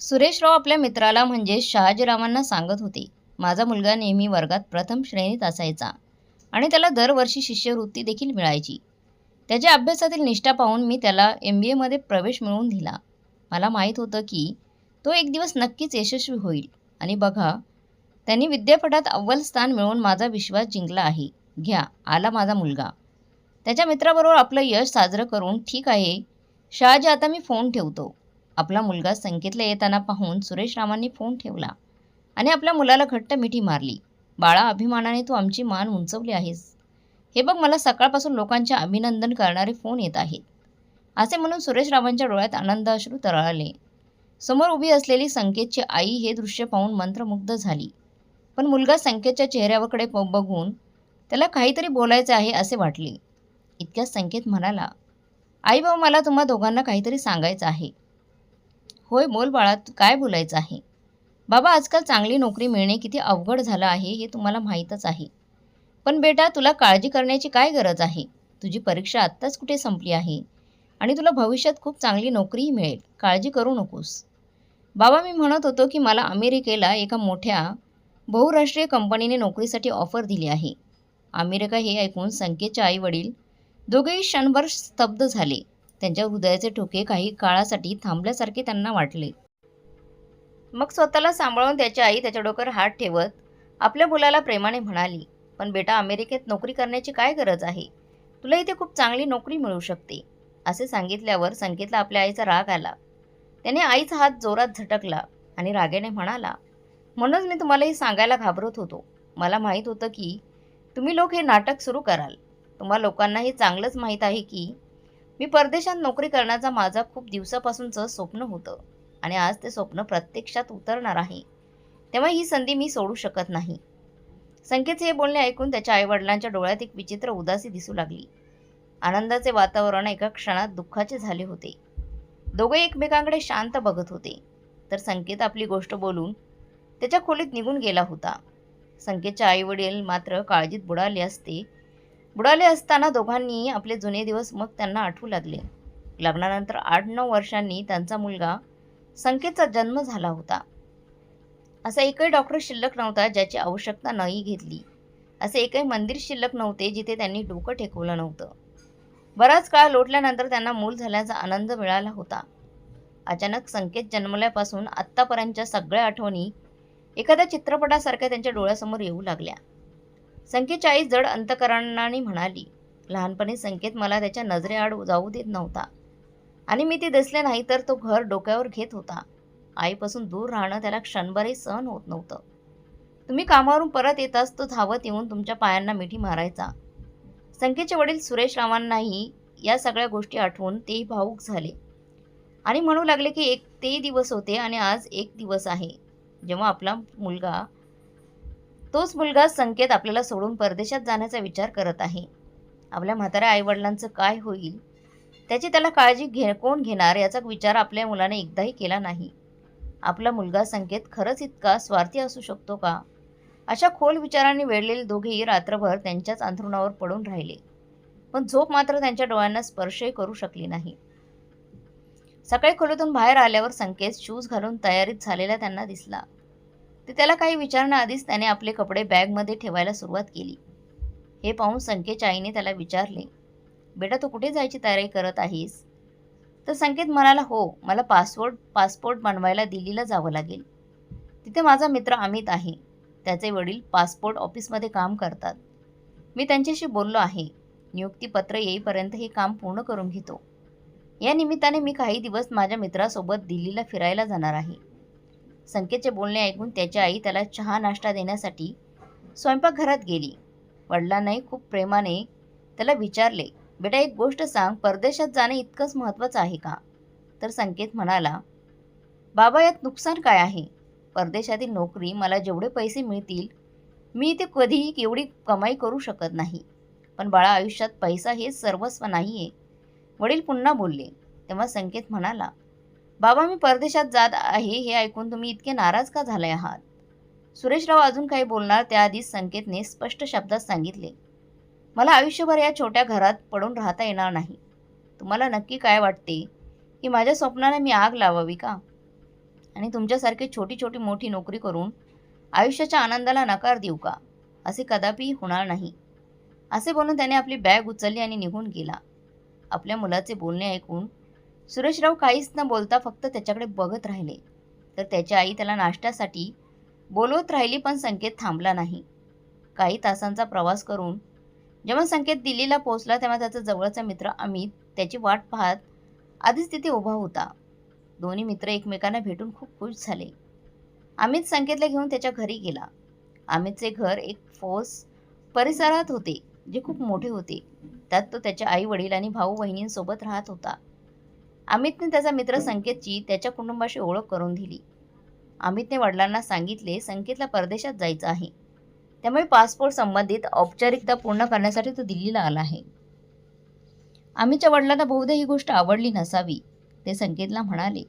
सुरेशराव आपल्या मित्राला म्हणजे शहाजीरावांना सांगत होते माझा मुलगा नेहमी वर्गात प्रथम श्रेणीत असायचा आणि त्याला दरवर्षी शिष्यवृत्ती देखील मिळायची. त्याच्या अभ्यासातील निष्ठा पाहून मी त्याला एम बी एमध्ये प्रवेश मिळवून दिला. मला माहीत होतं की तो एक दिवस नक्कीच यशस्वी होईल आणि बघा त्यांनी विद्यापीठात अव्वल स्थान मिळवून माझा विश्वास जिंकला आहे. घ्या आला माझा मुलगा. त्याच्या मित्राबरोबर आपलं यश साजरं करून ठीक आहे. शहाजी आता मी फोन ठेवतो. आपला मुलगा संकेतला येताना पाहून सुरेश रामांनी फोन ठेवला आणि आपल्या मुलाला घट्ट मिठी मारली. बाळा अभिमानाने तू आमची मान उंचवली आहेस. हे बघ मला सकाळपासून लोकांचे अभिनंदन करणारे फोन येत आहेत. असे म्हणून सुरेश रावांच्या डोळ्यात आनंद अश्रू तरळले. समोर उभी असलेली संकेतची आई हे दृश्य पाहून मंत्रमुग्ध झाली. पण मुलगा संकेतच्या चेहऱ्याकडे बघून त्याला काहीतरी बोलायचे आहे असे वाटले. इतक्यात संकेत म्हणाला आई भाऊ मला तुम्हा दोघांना काहीतरी सांगायचं आहे. होय बोल बाळा काय बोलायचं आहे? बाबा आजकाल चांगली नोकरी मिळणे किती अवघड झालं आहे हे तुम्हाला माहीतच आहे. पण बेटा तुला काळजी करण्याची काय गरज आहे? तुझी परीक्षा आत्ताच कुठे संपली आहे? आणि तुला भविष्यात खूप चांगली नोकरीही मिळेल. काळजी करू नकोस. बाबा मी म्हणत होतो की मला अमेरिकेला एका मोठ्या बहुराष्ट्रीय कंपनीने नोकरीसाठी ऑफर दिली आहे. अमेरिका हे ऐकून संकेतचे आई वडील दोघेही क्षणभर स्तब्ध झाले. त्यांच्या हृदयाचे ठोके काही काळासाठी थांबल्यासारखे त्यांना वाटले. मग स्वतःला सांभाळून त्याची आई त्याच्या डोक्यावर हात ठेवत आपल्या मुलाला प्रेमाने म्हणाली पण बेटा अमेरिकेत नोकरी करण्याची काय गरज आहे? तुला इथे खूप चांगली नोकरी मिळू शकते. असे सांगितल्यावर संकेतला आपल्या आईचा राग आला. त्याने आईचा हात जोरात झटकला आणि रागेने म्हणाला म्हणूनच मी तुम्हाला हे सांगायला घाबरत होतो. मला माहीत होतं की तुम्ही लोक हे नाटक सुरू कराल. तुम्हा लोकांना हे चांगलंच माहीत आहे की मी परदेशात नोकरी करण्याचा माझा खूप दिवसापासूनचं स्वप्न होतं. आणि आज ते स्वप्न प्रत्यक्षात उतरणार आहे. तेव्हा ही संधी मी सोडू शकत नाही. संकेतचे हे बोलणे ऐकून त्याच्या आईवडिलांच्या डोळ्यात एक विचित्र उदासी दिसू लागली. आनंदाचे वातावरण एका क्षणात दुःखाचे झाले होते. दोघे एकमेकांकडे शांत बघत होते. तर संकेत आपली गोष्ट बोलून त्याच्या खोलीत निघून गेला होता. संकेतच्या आईवडील मात्र काळजीत बुडाले असते. बुडाले असताना दोघांनी आपले जुने दिवस मग त्यांना आठवू लागले. लग्नानंतर आठ नऊ वर्षांनी त्यांचा मुलगा संकेतचा जन्म झाला होता. असा एकही डॉक्टर शिल्लक नव्हता ज्याची आवश्यकता नाही घेतली. असे एकही मंदिर शिल्लक नव्हते जिथे त्यांनी डोकं टेकवलं नव्हतं. बराच काळ लोटल्यानंतर त्यांना मूल झाल्याचा आनंद मिळाला होता. अचानक संकेत जन्मल्यापासून आत्तापर्यंतच्या सगळ्या आठवणी एखाद्या चित्रपटासारख्या त्यांच्या डोळ्यासमोर येऊ लागल्या. संकेतची आई जड अंतकरणाने म्हणाली लहानपणी संकेत मला त्याच्या नजरेआड जाऊ देत नव्हता. आणि मी ते दिसले नाही तर तो घर डोक्यावर घेत होता. आईपासून दूर राहणं त्याला क्षणभरही सहन होत नव्हतं. तुम्ही कामावरून परत येताच तो धावत येऊन तुमच्या पायांना मिठी मारायचा. संकेतचे वडील सुरेश रावांनाही या सगळ्या गोष्टी आठवून तेही भावूक झाले. आणि म्हणू लागले की एक ते दिवस होते आणि आज एक दिवस आहे. जेव्हा आपला मुलगा तोच मुलगा संकेत आपल्याला सोडून परदेशात जाण्याचा विचार करत आहे. आपल्या म्हाताऱ्या आईवडिलांचं काय होईल? त्याची त्याला काळजी घे कोण घेणार? याचा विचार आपल्या मुलाने एकदाही केला नाही. आपला मुलगा संकेत खरंच इतका स्वार्थी असू शकतो का? अशा खोल विचारांनी वेढलेले दोघेही रात्रभर त्यांच्याच अंथरुणावर पडून राहिले. पण झोप मात्र त्यांच्या डोळ्यांना स्पर्शही करू शकली नाही. सकाळी खोलीतून बाहेर आल्यावर संकेत शूज घालून तयारीत झालेला त्यांना दिसला. ते त्याला काही विचारण्याआधीच त्याने आपले कपडे बॅगमध्ये ठेवायला सुरुवात केली. हे पाहून संकेतच्या आईने त्याला विचारले बेटा तू कुठे जायची तयारी करत आहेस? तर संकेत म्हणाला हो मला पासपोर्ट पासपोर्ट बनवायला दिल्लीला जावं लागेल. तिथे माझा मित्र अमित आहे. त्याचे वडील पासपोर्ट ऑफिसमध्ये काम करतात. मी त्यांच्याशी बोललो आहे. नियुक्तीपत्र येईपर्यंत हे काम पूर्ण करून घेतो. या निमित्ताने मी काही दिवस माझ्या मित्रासोबत दिल्लीला फिरायला जाणार आहे. संकेतचे बोलणे ऐकून त्याची आई त्याला चहा नाश्ता देण्यासाठी स्वयंपाकघरात गेली. वडिलांनाही खूप प्रेमाने त्याला विचारले बेटा एक गोष्ट सांग परदेशात जाणे इतकंच महत्त्वाचं आहे का? तर संकेत म्हणाला बाबा यात नुकसान काय आहे? परदेशातील नोकरी मला जेवढे पैसे मिळतील मी ते कधीही एवढी कमाई करू शकत नाही. पण बाळा आयुष्यात पैसा हे सर्वस्व नाही आहे वडील पुन्हा बोलले. तेव्हा संकेत म्हणाला बाबा मी परदेशात जात आहे हे ऐकून तुम्ही इतके नाराज का झाले आहात? सुरेशराव अजून काही बोलणार त्याआधीच संकेतने स्पष्ट शब्दात सांगितले. मला आयुष्यभर या छोट्या घरात पडून राहता येणार नाही. तुम्हाला नक्की काय वाटते? की माझ्या स्वप्नाला मी आग लावावी का? आणि तुमच्यासारखी छोटी छोटी मोठी नोकरी करून आयुष्याच्या आनंदाला नकार देऊ का? असे कदापि होणार नाही. असे बोलून त्याने आपली बॅग उचलली आणि निघून गेला. आपल्या मुलाचे बोलणे ऐकून सुरेशराव काहीच न बोलता फक्त त्याच्याकडे बघत राहिले. तर त्याची आई त्याला नाश्त्यासाठी बोलवत राहिली पण संकेत थांबला नाही. काही तासांचा प्रवास करून जेव्हा संकेत दिल्लीला पोहोचला तेव्हा त्याचा जवळचा मित्र अमित त्याची वाट पाहत आधीच तिथे उभा होता. दोन्ही मित्र एकमेकांना भेटून खूप खुश झाले. अमित संकेतला घेऊन त्याच्या घरी गेला. अमितचे घर एक फौज परिसरात होते जे खूप मोठे होते. त्यात तो त्याच्या आई वडील आणि भाऊ बहिणींसोबत राहत होता. अमितने त्याचा मित्र संकेतची त्याच्या कुटुंबाशी ओळख करून दिली. अमितने वडिलांना सांगितले संकेतला परदेशात जायचं आहे. त्यामुळे पासपोर्ट संबंधित औपचारिकता पूर्ण करण्यासाठी तो दिल्लीला आला आहे. अमितच्या वडिलांना बहुधा ही गोष्ट आवडली नसावी ते संकेतला म्हणाले.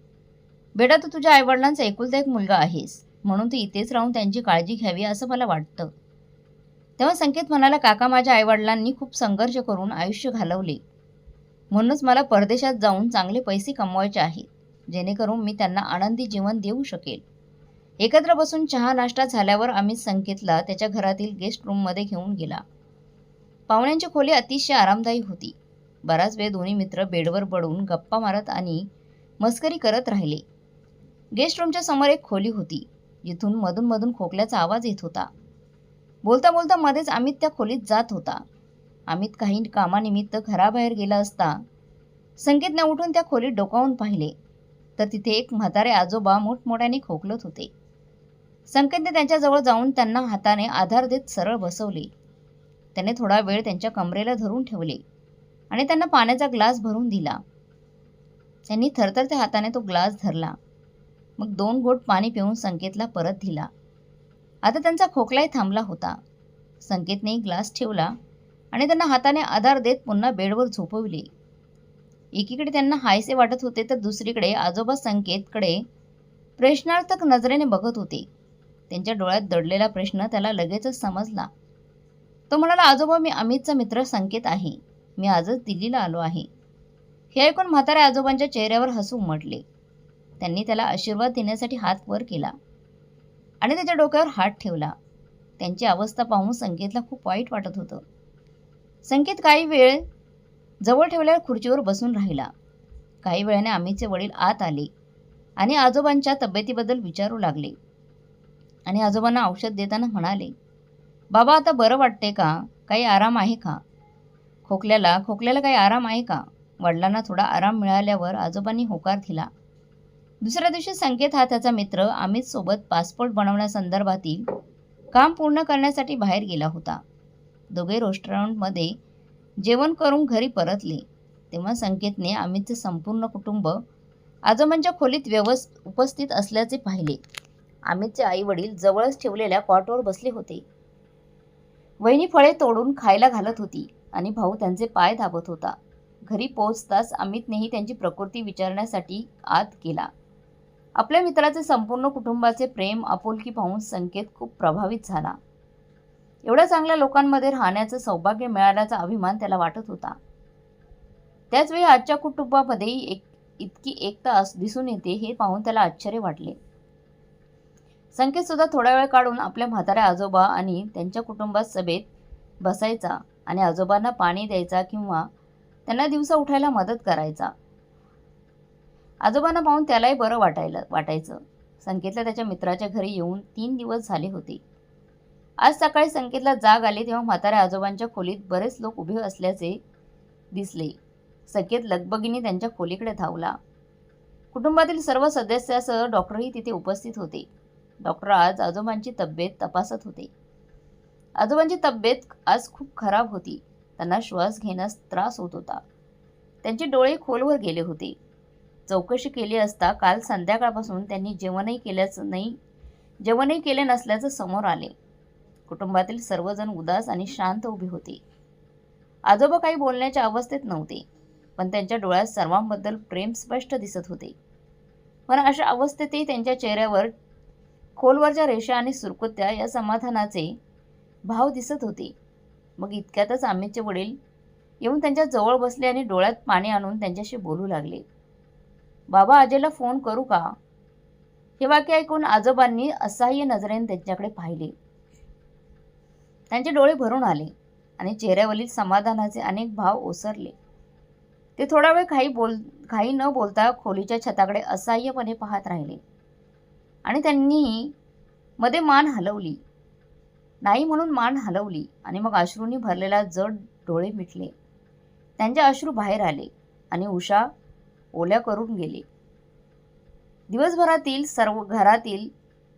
बेटा तू तुझ्या आईवडिलांचा एकुलता एक मुलगा आहेस म्हणून तू इथेच राहून त्यांची काळजी घ्यावी असं मला वाटतं. तेव्हा संकेत म्हणाला काका माझ्या आईवडिलांनी खूप संघर्ष करून आयुष्य घालवले. म्हणूनच मला परदेशात जाऊन चांगले पैसे कमवायचे आहेत जेणेकरून मी त्यांना आनंदी जीवन देऊ शकेल. एकत्र बसून चहा नाश्ता झाल्यावर आम्ही संकेतला त्याच्या घरातील गेस्ट रूममध्ये घेऊन गेला. पाहुण्यांची खोली अतिशय आरामदायी होती. बराच वेळ दोन्ही मित्र बेडवर पडून गप्पा मारत आणि मस्करी करत राहिले. गेस्ट रूमच्या समोर एक खोली होती. जिथून मधून मधून खोकल्याचा आवाज येत होता. बोलता बोलता मध्येच अमित त्या खोलीत जात होता. अमित काही कामानिमित्त घराबाहेर गेला असता संकेतने उठून त्या खोलीत डोकावून पाहिले. तर तिथे एक म्हातारे आजोबा मोठमोठ्याने खोकलत होते. संकेतने त्यांच्याजवळ जाऊन त्यांना हाताने आधार देत सरळ बसवले. त्याने थोडा वेळ त्यांच्या कमरेला धरून ठेवले आणि त्यांना पाण्याचा ग्लास भरून दिला. त्यांनी थरथरत्या हाताने तो ग्लास धरला. मग दोन घोट पाणी पिऊन संकेतला परत दिला. आता त्यांचा खोकलाही थांबला होता. संकेतने ग्लास ठेवला. आणि त्यांना हाताने आधार देत पुन्हा बेडवर झोपविले. एकीकडे त्यांना हायसे वाटत होते तर दुसरीकडे आजोबा संकेतकडे प्रश्नार्थक नजरेने बघत होते. त्यांच्या डोळ्यात दडलेला प्रश्न त्याला लगेचच समजला. तो म्हणाला आजोबा मी अमितचा मित्र संकेत आहे. मी आजच दिल्लीला आलो आहे. हे ऐकून म्हाताऱ्या आजोबांच्या चेहऱ्यावर हसू उमटले त्यांनी त्याला आशीर्वाद देण्यासाठी हात वर केला आणि त्याच्या डोक्यावर हात ठेवला. त्यांची अवस्था पाहून संकेतला खूप वाईट वाटत होतं. संकेत काही वेळ जवळ ठेवलेल्या खुर्चीवर बसून राहिला. काही वेळाने अमितचे वडील आत आले आणि आजोबांच्या तब्येतीबद्दल विचारू लागले. आणि आजोबांना औषध देताना म्हणाले बाबा आता बरं वाटते का? काही आराम आहे का? खोकल्याला खोकल्याला काही आराम आहे का? वडिलांना थोडा आराम मिळाल्यावर आजोबांनी होकार दिला. दुसऱ्या दिवशी संकेत हा त्याचा मित्र अमित सोबत पासपोर्ट बनवण्यासंदर्भातील काम पूर्ण करण्यासाठी बाहेर गेला होता. दोघे रेस्टॉरंटमध्ये जेवण करून घरी परतले. तेव्हा संकेतने अमितचे संपूर्ण कुटुंब आजोबांच्या खोलीत व्यवस् उपस्थित असल्याचे पाहिले. अमितचे आई वडील जवळच ठेवलेल्या कॉटवर बसले होते. वहिनी फळे तोडून खायला घालत होती आणि भाऊ त्यांचे पाय दाबत होता. घरी पोहोचताच अमितनेही त्यांची प्रकृती विचारण्यासाठी आत केला आपल्या मित्राचे संपूर्ण कुटुंबाचे प्रेम आपुलकी पाहून संकेत खूप प्रभावित झाला. एवढ्या चांगल्या लोकांमध्ये राहण्याचं सौभाग्य मिळाल्याचा अभिमान त्याला वाटत होता. त्याचवेळी आजच्या कुटुंबामध्ये एक इतकी एकता दिसून येते हे पाहून त्याला आश्चर्य वाटले. संकेत सुद्धा थोडा वेळ काढून आपल्या म्हाताऱ्या आजोबा आणि त्यांच्या कुटुंबात सभेत बसायचा आणि आजोबांना पाणी द्यायचा किंवा त्यांना दिवसा उठायला मदत करायचा. आजोबांना पाहून त्यालाही बरं वाटायला वाटायचं. संकेतला त्याच्या मित्राच्या घरी येऊन तीन दिवस झाले होते. आज सकाळी संकेतला जाग आली तेव्हा म्हाताऱ्या आजोबांच्या खोलीत बरेच लोक उभे असल्याचे दिसले. संकेत लगबगीने त्यांच्या खोलीकडे धावला. कुटुंबातील सर्व सदस्यासह डॉक्टरही तिथे उपस्थित होते. डॉक्टर आज आजोबांची तब्येत तपासत होते. आजोबांची तब्येत आज खूप खराब होती. त्यांना श्वास घेण्यास त्रास होत होता. त्यांचे डोळे खोलवर गेले होते. चौकशी केली असता काल संध्याकाळपासून त्यांनी जेवणही केल्याचं नाही जेवणही केले नसल्याचं समोर आले. कुटुंबातील सर्वजण उदास आणि शांत उभे होते. आजोबा काही बोलण्याच्या अवस्थेत नव्हते पण त्यांच्या डोळ्यात सर्वांबद्दल प्रेम स्पष्ट दिसत होते. पण अशा अवस्थेतही त्यांच्या चेहऱ्यावर खोलवरच्या रेषा आणि सुरकुत्या या समाधानाचे भाव दिसत होते. मग इतक्यातच आम्हीचे वडील येऊन त्यांच्या जवळ बसले आणि डोळ्यात पाणी आणून त्यांच्याशी बोलू लागले. बाबा आजेला फोन करू का? हे वाक्य ऐकून आजोबांनी असहाय्य नजरेने त्यांच्याकडे पाहिले. त्यांचे डोळे भरून आले आणि चेहऱ्यावरील समाधानाचे अनेक भाव ओसरले. ते थोडा वेळ काही बोल काही न बोलता खोलीच्या छताकडे असहाय्यपणे पाहत राहिले. आणि त्यांनी मध्ये मान हलवली. नाही म्हणून मान हलवली आणि मग अश्रूंनी भरलेला जड डोळे मिटले. त्यांचे अश्रू बाहेर आले आणि उषा ओल्या करून गेले. दिवसभरातील सर्व घरातील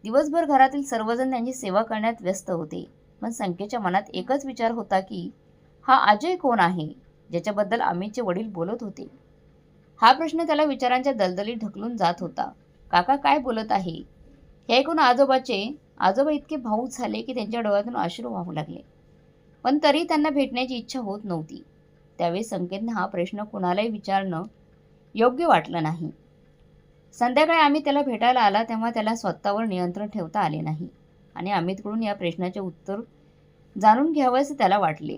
दिवसभर घरातील सर्वजण त्यांची सेवा करण्यात व्यस्त होते. पण संख्येच्या मनात एकच विचार होता की हा अजय कोण आहे? ज्याच्याबद्दल अमितचे वडील बोलत होते. हा प्रश्न त्याला विचारांच्या दलदलीत ढकलून जात होता. काका काय बोलत आहे? हे ऐकून आजोबाचे आजोबा इतके भाऊक झाले की त्यांच्या डोळ्यातून अश्रू वाहू लागले. पण तरी त्यांना भेटण्याची इच्छा होत नव्हती. त्यावेळी संकेतनं हा प्रश्न कुणालाही विचारणं योग्य वाटलं नाही. संध्याकाळी आम्ही त्याला भेटायला आला तेव्हा त्याला स्वतःवर नियंत्रण ठेवता आले नाही. आणि अमितकडून या प्रश्नाचे उत्तर जाणून घ्यावं असे त्याला वाटले.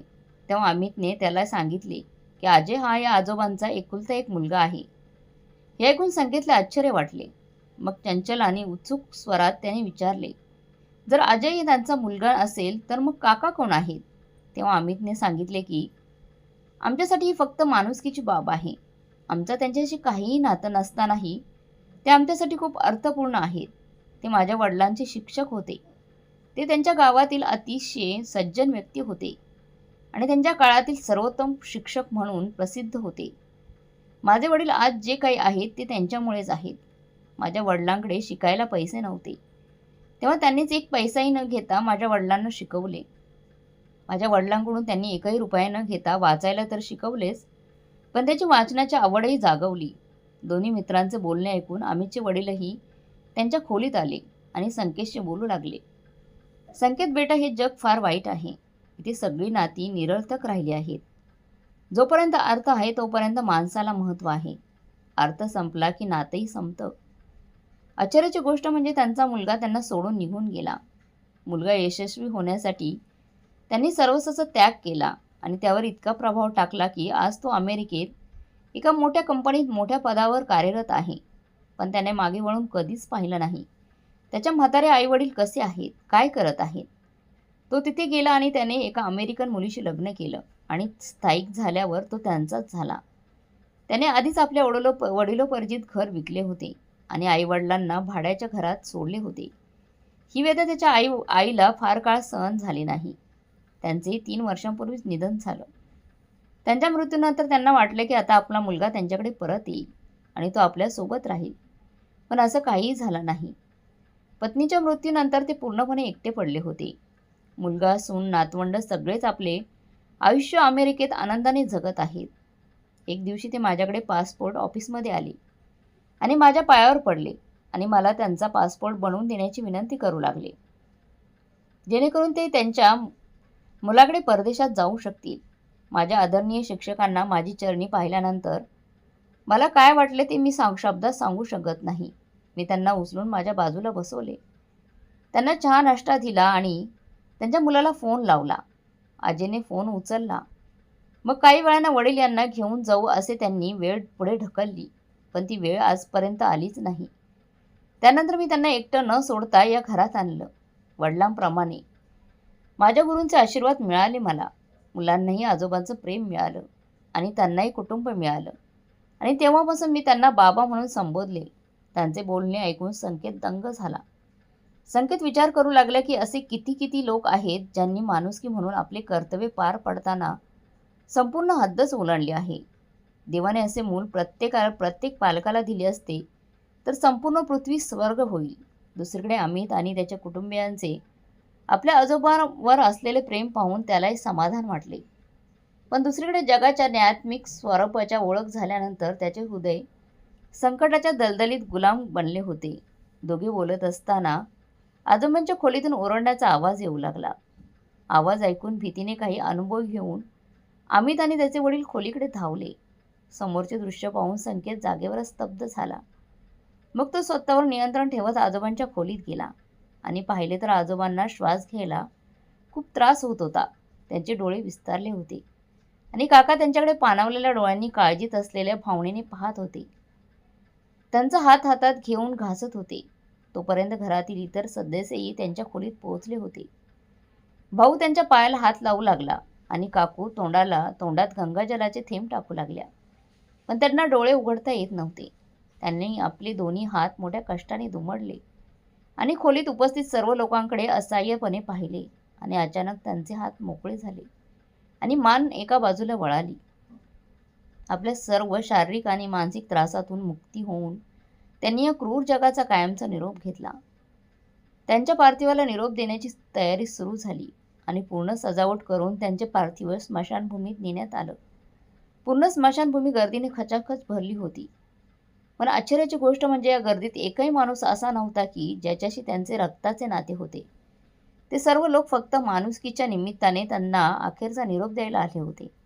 तेव्हा अमितने त्याला सांगितले की अजय हा या आजोबांचा एकुलता एक मुलगा आहे. हे ऐकून संकेतला आश्चर्य वाटले. मग चंचल आणि उत्सुक स्वरात त्याने विचारले जर अजय हे त्यांचा मुलगा असेल तर मग काका कोण आहेत? तेव्हा अमितने सांगितले की आमच्यासाठी ही फक्त माणुसकीची बाब आहे. आमचं त्यांच्याशी काहीही नातं नसतानाही ते आमच्यासाठी खूप अर्थपूर्ण आहेत. ते माझ्या वडिलांचे शिक्षक होते. ते त्यांच्या गावातील अतिशय सज्जन व्यक्ती होते आणि त्यांच्या काळातील सर्वोत्तम शिक्षक म्हणून प्रसिद्ध होते. माझे वडील आज जे काही आहेत ते त्यांच्यामुळेच आहेत. माझ्या वडिलांकडे शिकायला पैसे नव्हते. तेव्हा त्यांनीच एक पैसाही न घेता माझ्या वडिलांना शिकवले. माझ्या वडिलांकडून त्यांनी एकही रुपया न घेता वाचायला तर शिकवलेच पण त्याची वाचनाची आवडही जागवली. दोन्ही मित्रांचे बोलणे ऐकून अमितचे वडीलही त्यांच्या खोलीत आले आणि संकेतशी बोलू लागले. संकेत बेटा हे जग फार वाईट आहे. इथे सगळी नाती निरर्थक राहिली आहेत. जोपर्यंत अर्थ आहे तोपर्यंत माणसाला महत्त्व आहे. अर्थ संपला की नातंही संपतं. आश्चर्याची गोष्ट म्हणजे त्यांचा मुलगा त्यांना सोडून निघून गेला. मुलगा यशस्वी होण्यासाठी त्यांनी सर्वस्वाचा त्याग केला आणि त्यावर इतका प्रभाव टाकला की आज तो अमेरिकेत एका मोठ्या कंपनीत मोठ्या पदावर कार्यरत आहे. पण त्याने मागे वळून कधीच पाहिलं नाही. त्याच्या म्हातारे आईवडील कसे आहेत? काय करत आहेत? तो तिथे गेला आणि त्याने एका अमेरिकन मुलीशी लग्न केलं आणि स्थायिक झाल्यावर तो त्यांचाच झाला. त्याने आधीच आपल्या वडिलो वडिलोपर्जित घर विकले होते आणि आईवडिलांना भाड्याच्या घरात सोडले होते. ही वेदना त्याच्या आई आईला फार काळ सहन झाली नाही. त्यांचे तीन वर्षांपूर्वीच निधन झालं. त्यांच्या मृत्यूनंतर त्यांना वाटले की आता आपला मुलगा त्यांच्याकडे परत येईल आणि तो आपल्यासोबत राहील. पण असं काहीही झालं नाही. पत्नीच्या मृत्यूनंतर ते पूर्णपणे एकटे पडले होते. मुलगा सून नातवंड सगळेच आपले आयुष्य अमेरिकेत आनंदाने जगत आहेत. एक दिवशी ते माझ्याकडे पासपोर्ट ऑफिसमध्ये आले आणि माझ्या पायावर पडले आणि मला त्यांचा पासपोर्ट बनवून देण्याची विनंती करू लागले. जेणेकरून ते त्यांच्या मुलाकडे परदेशात जाऊ शकतील. माझ्या आदरणीय शिक्षकांना माझी चरणी पाहिल्यानंतर मला काय वाटले ते मी सांग शब्दात सांगू शकत नाही. मी त्यांना उचलून माझ्या बाजूला बसवले. त्यांना चहा नाश्ता दिला आणि त्यांच्या मुलाला फोन लावला. आजीने फोन उचलला. मग काही वेळानं वडील यांना घेऊन जाऊ असे त्यांनी वेळ पुढे ढकलली पण ती वेळ आजपर्यंत आलीच नाही. त्यानंतर मी त्यांना एकटं न सोडता या घरात आणलं वडिलांप्रमाणे. माझ्या गुरूंचे आशीर्वाद मिळाले मला. मुलांनाही आजोबांचं प्रेम मिळालं आणि त्यांनाही कुटुंब मिळालं. आणि तेव्हापासून मी त्यांना बाबा म्हणून संबोधले. त्यांचे बोलणे ऐकून संकेत दंग झाला. संकेत विचार करू लागला की असे किती किती लोक आहेत ज्यांनी माणुसकी म्हणून आपले कर्तव्य पार पडताना संपूर्ण हद्दच ओलांडली आहे. देवाने असे मूल प्रत्येकाला प्रत्येक पालकाला दिले असते तर संपूर्ण पृथ्वी स्वर्ग होईल. दुसरीकडे अमित आणि त्याच्या कुटुंबियांचे आपल्या आजोबांवर असलेले प्रेम पाहून त्यालाही समाधान वाटले. पण दुसरीकडे जगाच्या न्यायात्मिक स्वरूपाच्या ओळख झाल्यानंतर त्याचे हृदय संकटाच्या दलदलीत गुलाम बनले होते. दोघे बोलत असताना आजोबांच्या खोलीतून ओरडण्याचा आवाज येऊ लागला. आवाज ऐकून भीतीने काही अनुभव घेऊन अमित आणि त्याचे वडील खोलीकडे धावले. समोरचे दृश्य पाहून संकेत जागेवर स्तब्ध झाला. मग तो स्वतःवर नियंत्रण ठेवत आजोबांच्या खोलीत गेला आणि पाहिले तर आजोबांना श्वास घ्यायला खूप त्रास होत होता. त्यांचे डोळे विस्तारले होते आणि काका त्यांच्याकडे पाणावलेल्या डोळ्यांनी काळजीत असलेल्या भावनेने पाहत होते. त्यांचा हात हातात घेऊन घासत होते. तोपर्यंत घरातील इतर सदस्यही त्यांच्या खोलीत पोहोचले होते. भाऊ त्यांच्या पायाला हात लावू लागला आणि काकू तोंडाला तोंडात गंगाजलाचे थेंब टाकू लागल्या. पण त्यांना डोळे उघडता येत नव्हते. त्यांनी आपले दोन्ही हात मोठ्या कष्टाने दुमडले आणि खोलीत उपस्थित सर्व लोकांकडे असहाय्यपणे पाहिले आणि अचानक त्यांचे हात मोकळे झाले आणि मान एका बाजूला वळाली. आपल्या सर्व शारीरिक आणि मानसिक त्रासातून मुक्ती होऊन त्यांनी या क्रूर जगाचा कायमचा निरोप घेतला. त्यांच्या पार्थिवाला निरोप देण्याची तयारी सुरू झाली आणि पूर्ण सजावट करून त्यांचे पार्थिव स्मशानभूमीत नेण्यात आलं. पूर्ण स्मशानभूमी गर्दीने खचाखच भरली होती. पण आश्चर्याची गोष्ट म्हणजे या गर्दीत एकही माणूस असा नव्हता की ज्याच्याशी त्यांचे रक्ताचे नाते होते. ते सर्व लोक फक्त माणुसकीच्या निमित्ताने त्यांना अखेरचा निरोप द्यायला आले होते.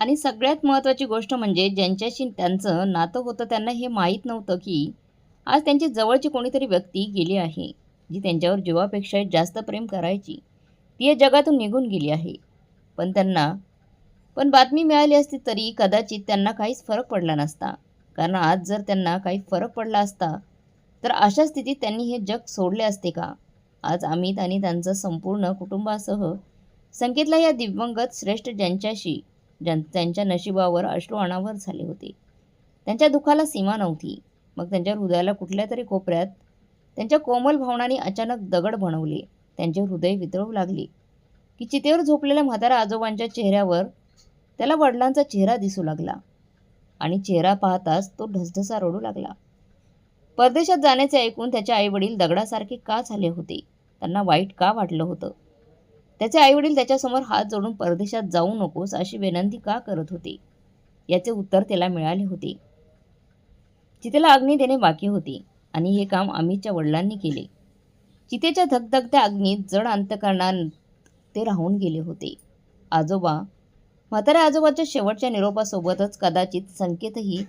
आणि सगळ्यात महत्त्वाची गोष्ट म्हणजे ज्यांच्याशी त्यांचं नातं होतं त्यांना हे माहीत नव्हतं की आज त्यांची जवळची कोणीतरी व्यक्ती गेली आहे जी त्यांच्यावर जीवापेक्षा जास्त प्रेम करायची. ती या जगातून निघून गेली आहे. पण त्यांना पण बातमी मिळाली असती तरी कदाचित त्यांना काहीच फरक पडला नसता. कारण आज जर त्यांना काही फरक पडला असता तर अशा स्थितीत त्यांनी हे जग सोडले असते का? आज अमित आणि त्यांचं संपूर्ण कुटुंबासह संकेतला या दिवंगत श्रेष्ठ ज्यांच्याशी ज्यां त्यांच्या नशिबावर अश्रू अनावर झाले होते. त्यांच्या दुःखाला सीमा नव्हती. मग त्यांच्या हृदयाला कुठल्या तरी कोपऱ्यात त्यांच्या कोमल भावनांनी अचानक दगड बनवले. त्यांचे हृदय वितळू लागले. की चितेवर झोपलेल्या म्हाताऱ्या आजोबांच्या चेहऱ्यावर त्याला वडिलांचा चेहरा दिसू लागला. आणि चेहरा पाहताच तो ढसढसा रडू लागला. परदेशात जाण्याचे ऐकून त्याचे आईवडील दगडासारखे का झाले होते? त्यांना वाईट का वाटलं होतं? त्याचे आईवडील त्याच्यासमोर हात जोडून परदेशात जाऊ नकोस अशी विनंती का करत होते? याचे उत्तर त्याला मिळाले होते. चितेला अग्नी देणे बाकी होते आणि हे काम अमितच्या वडिलांनी केले. चितेच्या धगधगत्या अग्नीत जड अंतकरणात ते राहून गेले होते. आजोबा म्हाताऱ्या आजोबाच्या शेवटच्या निरोपासोबतच कदाचित संकेतही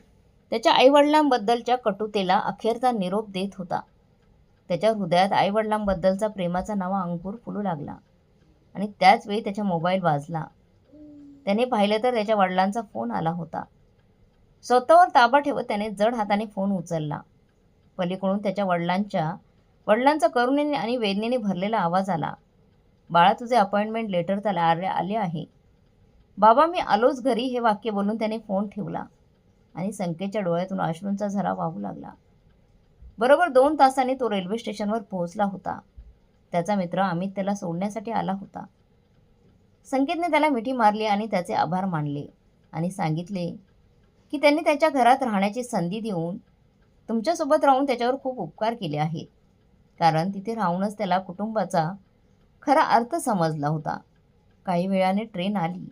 त्याच्या आईवडिलांबद्दलच्या कटुतेला अखेरचा निरोप देत होता. त्याच्या हृदयात आईवडिलांबद्दलचा प्रेमाचा नवा अंकुर फुलू लागला. आणि त्याच वेळी त्याचा मोबाईल वाजला. त्याने पाहिलं तर त्याच्या वडिलांचा फोन आला होता. स्वतःवर ताबा ठेवत त्याने जड हाताने फोन उचलला. पलीकडून त्याच्या वडिलांच्या वडिलांचा करुणेने आणि वेदनेने भरलेला आवाज आला. बाळा तुझे अपॉइंटमेंट लेटर त्याला आले आले आहे. बाबा मी आलोच घरी हे वाक्य बोलून त्याने फोन ठेवला आणि संकेतच्या डोळ्यातून अश्रूंचा झरा वाहू लागला. बरोबर दोन तासांनी तो रेल्वे स्टेशनवर पोहोचला होता. त्याचा मित्र अमित त्याला सोडण्यासाठी आला होता. संकेतने त्याला मिठी मारली आणि त्याचे आभार मानले आणि सांगितले की त्यांनी त्याच्या घरात राहण्याची संधी देऊन तुमच्यासोबत राहून त्याच्यावर खूप उपकार केले आहेत. कारण तिथे राहूनच त्याला कुटुंबाचा खरा अर्थ समजला होता. काही वेळाने ट्रेन आली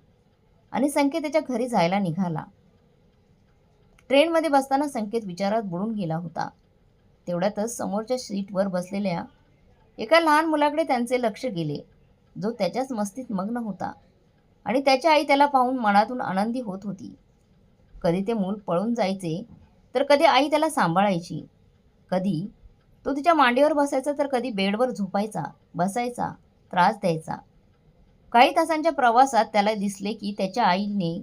आणि संकेत त्याच्या घरी जायला निघाला. ट्रेनमध्ये बसताना संकेत विचारात बुडून गेला होता. तेवढ्यातच समोरच्या सीटवर बसलेल्या एका लहान मुलाकडे त्यांचे लक्ष गेले. जो त्याच्याच मस्तीत मग्न होता आणि त्याची आई त्याला पाहून मनातून आनंदी होत होती. कधी ते मूल पळून जायचे तर कधी आई त्याला सांभाळायची. कधी तो तिच्या मांडीवर बसायचा तर कधी बेडवर झोपायचा बसायचा त्रास द्यायचा. काही तासांच्या प्रवासात त्याला दिसले की त्याच्या आईने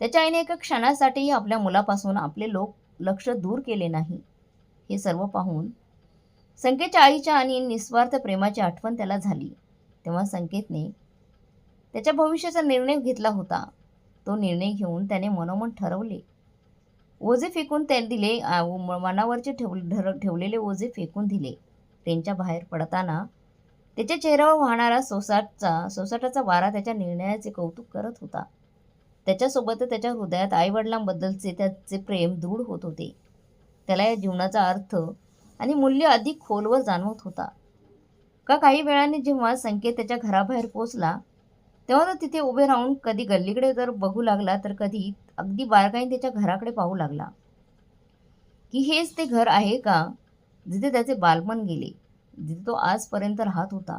त्याच्या आईने एका क्षणासाठीही आपल्या मुलापासून आपले लोक लक्ष दूर केले नाही. हे सर्व पाहून संकेतच्या आईच्या आणि निस्वार्थ प्रेमाची आठवण त्याला झाली. तेव्हा संकेतने त्याच्या भविष्याचा निर्णय घेतला होता. तो निर्णय घेऊन त्याने मनोमन ठरवले. ओझे फेकून त्याने दिले मनावरचे ठेव ठेवलेले ओझे फेकून दिले. त्यांच्या बाहेर पडताना त्याच्या चेहऱ्यावर वाहणारा सोसाटचा सोसाटाचा वारा त्याच्या निर्णयाचे कौतुक करत होता. त्याच्यासोबत त्याच्या हृदयात आईवडिलांबद्दलचे त्याचे प्रेम दृढ होत होते. त्याला या जीवनाचा अर्थ आणि मूल्य अधिक खोलवर जाणवत होता. का काही वेळाने जेव्हा संकेत त्याच्या घराबाहेर पोचला तेव्हा तो तिथे उभे राहून कधी गल्लीकडे जर बघू लागला तर कधी अगदी बारकाईने त्याच्या घराकडे पाहू लागला. की हेच ते घर आहे का जिथे त्याचे बालपण गेले जिथे तो आजपर्यंत राहत होता.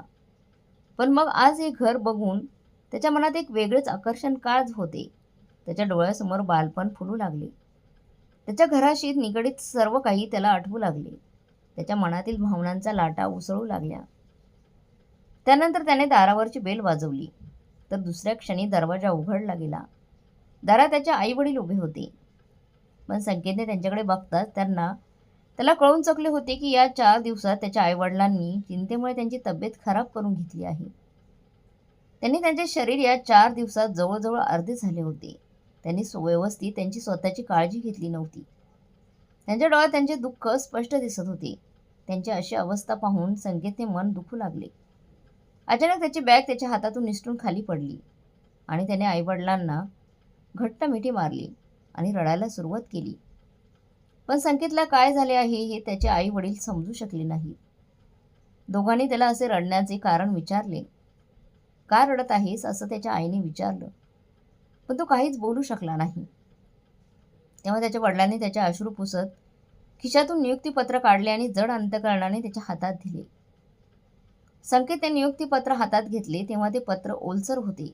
पण मग आज हे घर बघून त्याच्या मनात एक वेगळेच आकर्षण काज होते? त्याच्या डोळ्यासमोर बालपण फुलू लागले. त्याच्या घराशी निगडीत सर्व काही त्याला आठवू लागले. त्याच्या मनातील भावनांचा लाटा उसळू लागल्या. त्यानंतर त्याने दारावरची बेल वाजवली. तर दुसऱ्या क्षणी दरवाजा उघडला गेला. दारा त्याच्या आई वडील उभे होते. पण संकेतने त्यांच्याकडे बघताच त्यांना त्याला कळून चकले होते की या चार दिवसात त्याच्या आईवडिलांनी चिंतेमुळे त्यांची तब्येत खराब करून घेतली आहे. त्यांनी त्यांचे शरीर या चार दिवसात जवळजवळ अर्धे झाले होते. त्यांनी सु- व्यवस्थित त्यांची स्वतःची काळजी घेतली नव्हती. त्यांच्या डोळ्यात त्यांचे दुःख स्पष्ट दिसत होते. त्यांची अशी अवस्था पाहून संकेतने मन दुखू लागले. अचानक त्याची बॅग त्याच्या हातातून निसटून खाली पडली आणि त्याने आईवडिलांना घट्ट मिठी मारली आणि रडायला सुरुवात केली. पण संकेतला काय झाले आहे हे त्याचे आई वडील समजू शकले नाही दोघांनी त्याला असे रडण्याचे कारण विचारले. का रडत आहेस? असं त्याच्या आईने विचारलं. पण तो काहीच बोलू शकला नाही. तेव्हा त्याच्या वडिलांनी त्याच्या अश्रू पुसत खिशातून नियुक्तीपत्र काढले आणि जड अंतकरणाने त्याच्या हातात दिले. संकेत ते नियुक्तीपत्र हातात घेतले तेव्हा ते पत्र ओलसर होते.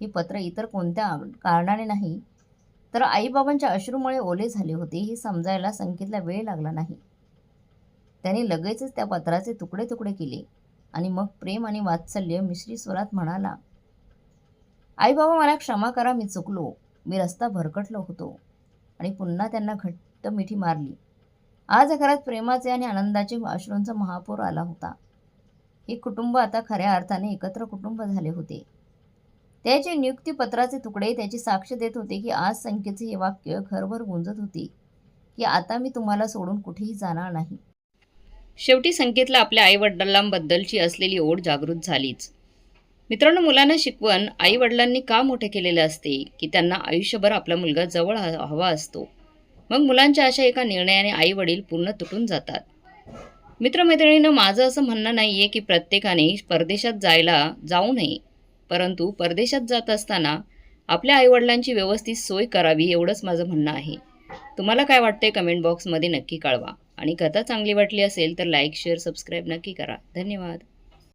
हे पत्र इतर कोणत्या कारणाने नाही तर आईबाबांच्या अश्रूमुळे ओले झाले होते हे समजायला संकेतला वेळ लागला नाही. त्याने लगेचच त्या पत्राचे तुकडे तुकडे केले आणि मग प्रेम आणि वात्सल्य मिश्री स्वरात म्हणाला आईबाबा मला क्षमा करा मी चुकलो. मी रस्ता भरकटलो होतो. आणि पुन्हा त्यांना घट्ट मिठी मारली. आज घरात प्रेमाचे आणि आनंदाचे अश्रूंचा महापूर आला होता. हे कुटुंब आता खऱ्या अर्थाने एकत्र कुटुंब झाले होते. त्याचे नियुक्तीपत्राचे तुकडे त्याची साक्ष देत होते की आज संख्येचे हे वाक्य घरभर गुंजत होते की आता मी तुम्हाला सोडून कुठेही जाणार नाही. शेवटी संकेतला आपल्या आईवडिलांबद्दलची असलेली ओढ जागृत झालीच. मित्रांनो मुलांना शिकवण आईवडिलांनी का मोठे केलेले असते? की त्यांना आयुष्यभर आपला मुलगा जवळ ह- हवा असतो? मग मुलांच्या अशा एका निर्णयाने आई वडील पूर्ण तुटून जातात. मित्रमैत्रिणीनं माझं असं म्हणणं नाही आहे की प्रत्येकाने परदेशात जायला जाऊ नये. परंतु परदेशात जात असताना आपल्या आईवडिलांची व्यवस्थित सोय करावी एवढंच माझं म्हणणं आहे. तुम्हाला काय वाटतंय कमेंट बॉक्समध्ये नक्की कळवा. आणि कथा चांगली वाटली असेल तर लाईक शेअर सबस्क्राईब नक्की करा. धन्यवाद.